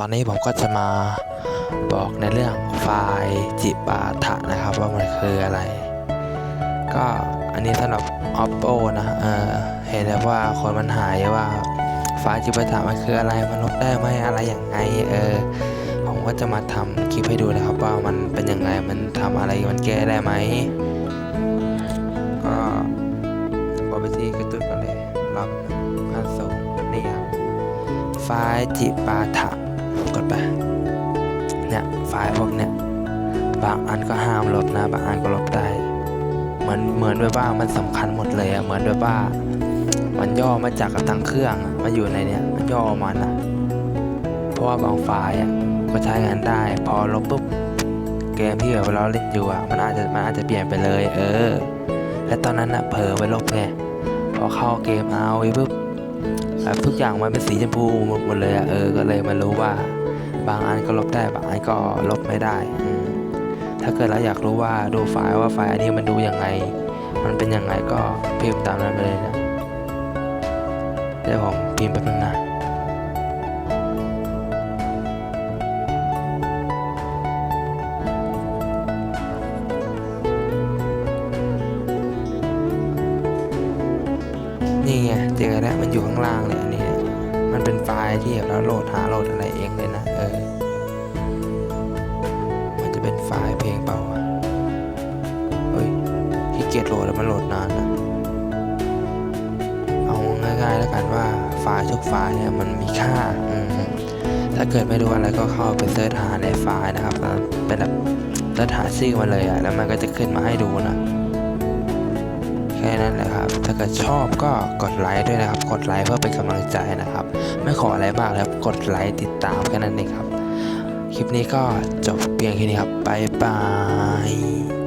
ตอนนี้ผมก็จะมาบอกในเรื่องไฟล์จิปาถะนะครับ ว่ามันคืออะไร ก็อันนี้สำหรับ oppo นะเออเห็นแล้วว่าคนมันหายว่าไฟล์จิปาถะมันคืออะไรมันลบได้ไหมอะไรอย่างไงเออผมก็จะมาทำคลิปให้ดูนะครับว่ามันเป็นยังไงมันทำอะไรมันแก้ได้ไหมก็กดไปที่กระตุ้นกันเลยรอบขั้นสูงนี่ครับไฟล์จิปาถะ กดไปเนี่ยไฟล์พวกเนี่ยบางอันก็ห้ามลบนะ บางอันก็ลบได้ เหมือนเหมือนแบบว่ามันสำคัญหมดเลยอะเหมือนแบบว่า มันย่อมาจากกับทั้งเครื่องมาอยู่ในเนี้ยมันย่อมานะเพราะว่าบางไฟล์อะก็ใช้งานได้ พอลบปุ๊บเกมที่แบบเราเล่นอยู่อะมันอาจจะมันอาจจะเปลี่ยนไปเลย เออ และตอนนั้นอะเผลอไปลบไงพอเข้าเกมเอาไว้ปุ๊บ แบบทุกอย่างมันเป็นสีชมพูหมดหมดเลยอะเออก็เลยมารู้ว่า บางอันก็ลบได้บางอันก็ลบไม่ได้ถ้าเกิดเราอยากรู้ว่าดูไฟล์ว่าไฟล์อันนี้มันดูยังไง มันเป็นยังไงก็พิมพ์ตามนั้นไปเลยนะเดี๋ยวผมพิมพ์แป๊บนึงนะ นี่ไงเจอแล้วมันอยู่ข้างล่างเลยอันนี้มันเป็นไฟล์ที่เราโหลดหาโหลดอะไรเองเลยนะเออมันจะเป็นไฟล์เพลงเปล่าวะเฮ้ยขี้เกียจโหลดแล้วมันโหลดนานนะเอาง่ายๆแล้วกันว่าไฟล์ทุกไฟล์เนี่ยมันมีค่าอืมถ้าเกิดไม่รู้อะไรก็เข้าไปเสิร์ชหาในไฟล์นะครับเป็นแบบเสิร์ชหาชื่อมาเลยอะแล้วมันก็จะขึ้นมาให้ดูนะ เกิดชอบก็กดไลค์ด้วยนะครับ กดไลค์เพื่อเป็นกำลังใจนะครับ ไม่ขออะไรมากแล้วกดไลค์ติดตามแค่นั้นเองครับ คลิปนี้ก็จบเพียงแค่นี้ครับบ๊ายบาย